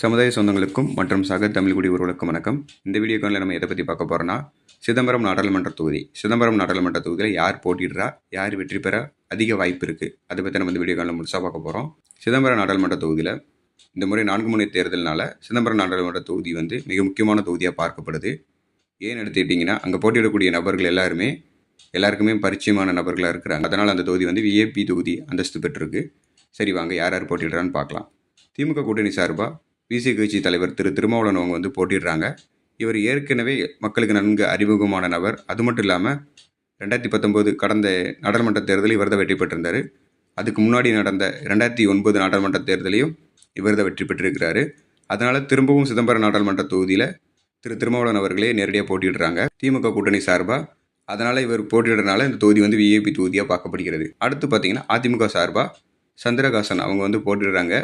சமுதாய சொந்தங்களுக்கும் மற்றும் சக தமிழ் குடி வணக்கம். இந்த வீடியோ காலில் நம்ம எதை பற்றி பார்க்க போகிறோன்னா சிதம்பரம் நாடாளுமன்ற தொகுதி. சிதம்பரம் நாடாளுமன்ற தொகுதியில் யார் போட்டிடுறா யார் வெற்றி பெற அதிக வாய்ப்பு இருக்குது அதை பற்றி நம்ம இந்த வீடியோ காலில் முழுசாக பார்க்க போகிறோம் சிதம்பரம் நாடாளுமன்ற தொகுதியில் இந்த முறை நான்கு முனை தேர்தல்னால சிதம்பரம் நாடாளுமன்ற தொகுதி வந்து மிக முக்கியமான தொகுதியாக பார்க்கப்படுது. ஏன் எடுத்துக்கிட்டிங்கன்னா அங்கே போட்டியிடக்கூடிய நபர்கள் எல்லாருமே எல்லாருக்குமே பரிச்சயமான நபர்களாக இருக்கிறாங்க. அதனால் அந்த தொகுதி வந்து விஏபி தொகுதி அந்தஸ்து பெற்றிருக்கு. சரி வாங்க யார் யார் போட்டிடுறான்னு பார்க்கலாம். திமுக கூட்டணி சார்பாக பிசி கட்சி தலைவர் திரு திருமாவளவன் அவங்க வந்து போட்டிடுறாங்க. இவர் ஏற்கனவே மக்களுக்கு நன்கு அறிமுகமான நபர். அது மட்டும் இல்லாமல் ரெண்டாயிரத்தி பத்தொம்போது கடந்த நாடாளுமன்ற தேர்தலில் இவர் தான் வெற்றி பெற்றிருந்தார். அதுக்கு முன்னாடி நடந்த ரெண்டாயிரத்தி ஒன்பது நாடாளுமன்ற தேர்தலையும் இவர் தான் வெற்றி பெற்றிருக்கிறாரு. அதனால் திரும்பவும் சிதம்பரம் நாடாளுமன்ற தொகுதியில் திரு திருமாவளவன் அவர்களே நேரடியாக போட்டியிடுறாங்க திமுக கூட்டணி சார்பாக அதனால் இவர் போட்டியிடுறதுனால இந்த தொகுதி வந்து விஏபி தொகுதியாக பார்க்கப்படுகிறது. அடுத்து பார்த்தீங்கன்னா அதிமுக சார்பாக சந்திரகாசன் அவங்க வந்து போட்டிடுறாங்க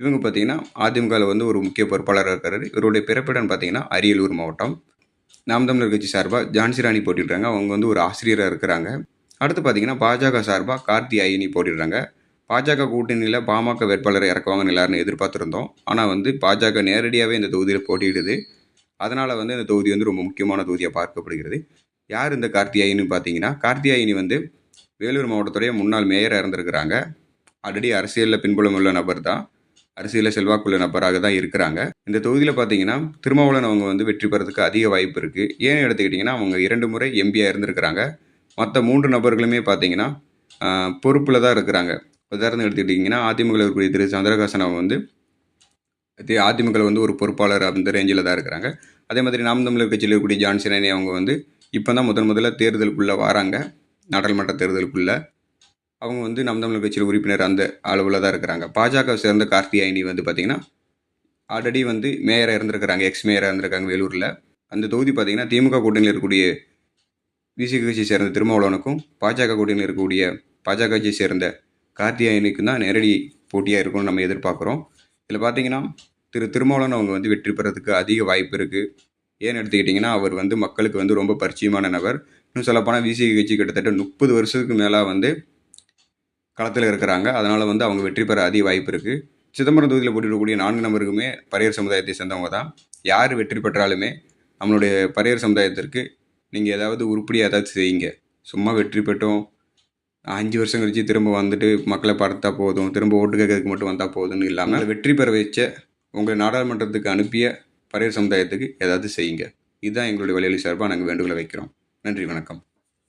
இவங்க பார்த்தீங்கன்னா அதிமுகவில் வந்து ஒரு முக்கிய பொறுப்பாளராக இருக்கிறார் இவருடைய பிறப்பிடம் பார்த்தீங்கன்னா அரியலூர் மாவட்டம். நாம் தமிழர் கட்சி சார்பாக ஜான்சி ராணி போட்டிடுறாங்க அவங்க வந்து ஒரு ஆசிரியராக இருக்கிறாங்க. அடுத்து பார்த்தீங்கன்னா பாஜக சார்பாக கார்த்தி ஐனி போட்டிடுறாங்க பாஜக கூட்டணியில் பாமக வேட்பாளரை இறக்குவாங்கன்னு எல்லாரும் எதிர்பார்த்துருந்தோம். ஆனால் வந்து பாஜக நேரடியாகவே இந்த தொகுதியில் போட்டியிடுது. அதனால் வந்து இந்த தொகுதி வந்து ரொம்ப முக்கியமான தொகுதியாக பார்க்கப்படுகிறது. யார் இந்த கார்த்தியாயின்னு பார்த்தீங்கன்னா கார்த்தியாயினி வந்து வேலூர் மாவட்டத்துடைய முன்னாள் மேயராக இருந்திருக்கிறாங்க. ஆல்ரெடி அரசியலில் பின்புலம் உள்ள நபர் தான். அரசியலில் செல்வாக்குள்ள நபராக தான் இருக்கிறாங்க. இந்த தொகுதியில் பார்த்தீங்கன்னா திருமாவளவன் அவங்க வந்து வெற்றி பெறதுக்கு அதிக வாய்ப்பு இருக்குது ஏன்னு எடுத்துக்கிட்டிங்கன்னா அவங்க இரண்டு முறை எம்பியாக இருந்திருக்கிறாங்க. மற்ற மூன்று நபர்களுமே பார்த்தீங்கன்னா பொறுப்பில் தான் இருக்கிறாங்க. உதாரணம் எடுத்துக்கிட்டிங்கன்னா அதிமுக இருக்கக்கூடிய திரு. சந்திரகாசன் அவங்க வந்து அதிமுக வந்து ஒரு பொறுப்பாளர் அந்த ரேஞ்சில் தான் இருக்கிறாங்க. அதே மாதிரி நாம் தமிழர் கட்சியில் இருக்கக்கூடிய ஜான்சனே அவங்க வந்து இப்போ தான் முதன் முதல்ல தேர்தலுக்குள்ளே வராங்க. நாடாளுமன்ற தேர்தலுக்குள்ளே. அவங்க வந்து நம் தமிழர் கட்சியில் உறுப்பினர் அந்த அளவில் தான் இருக்கிறாங்க. பாஜக சேர்ந்த கார்த்தியாயினி வந்து பார்த்திங்கன்னா ஆல்ரெடி வந்து மேயராக இருந்திருக்கிறாங்க எக்ஸ் மேயராக இருந்திருக்காங்க வேலூரில். அந்த தொகுதி பார்த்திங்கன்னா திமுக கூட்டணியில் இருக்கக்கூடிய விசிக கட்சியை சேர்ந்த திருமாவளவனுக்கும் பாஜக கூட்டணியில் இருக்கக்கூடிய பாஜக கட்சியை சேர்ந்த கார்த்தியாயனிக்கும் தான் நேரடி போட்டியாக இருக்கும்னு நம்ம எதிர்பார்க்குறோம். இதில் பார்த்தீங்கன்னா திரு திருமாவளவன் அவங்க வந்து வெற்றி பெறதுக்கு அதிக வாய்ப்பு இருக்குது ஏன்னு எடுத்துக்கிட்டிங்கன்னா அவர் வந்து மக்களுக்கு வந்து ரொம்ப பரிச்சயமான நபர். இன்னும் சொல்லப்போனால் விசிக கட்சி கிட்டத்தட்ட முப்பது வருஷத்துக்கு மேலே வந்து களத்தில் இருக்கிறாங்க. அதனால் வந்து அவங்க வெற்றி பெற அதிக வாய்ப்பு இருக்குது சிதம்பரம் தொகுதியில் போட்டியிடக்கூடிய நான்கு நபருக்குமே பரையர் சமுதாயத்தை சேர்ந்தவங்க தான். யார் வெற்றி பெற்றாலுமே நம்மளுடைய பரையர் சமுதாயத்திற்கு நீங்கள் ஏதாவது உருப்படியாக ஏதாவது செய்யுங்க. சும்மா வெற்றி பெற்றோம். அஞ்சு வருஷம் கழிச்சு திரும்ப வந்துட்டு மக்களை பார்த்தா போதும். திரும்ப ஓட்டு கேட்கறதுக்கு மட்டும் வந்தால் போதும்னு இல்லாமல் வெற்றி பெற வச்ச உங்களை நாடாளுமன்றத்துக்கு அனுப்பிய பரையர் சமுதாயத்துக்கு ஏதாவது செய்யுங்க. இதுதான் எங்களுடைய வழியொலி சார்பாக நாங்கள் வேண்டுகோளை வைக்கிறோம். நன்றி வணக்கம்.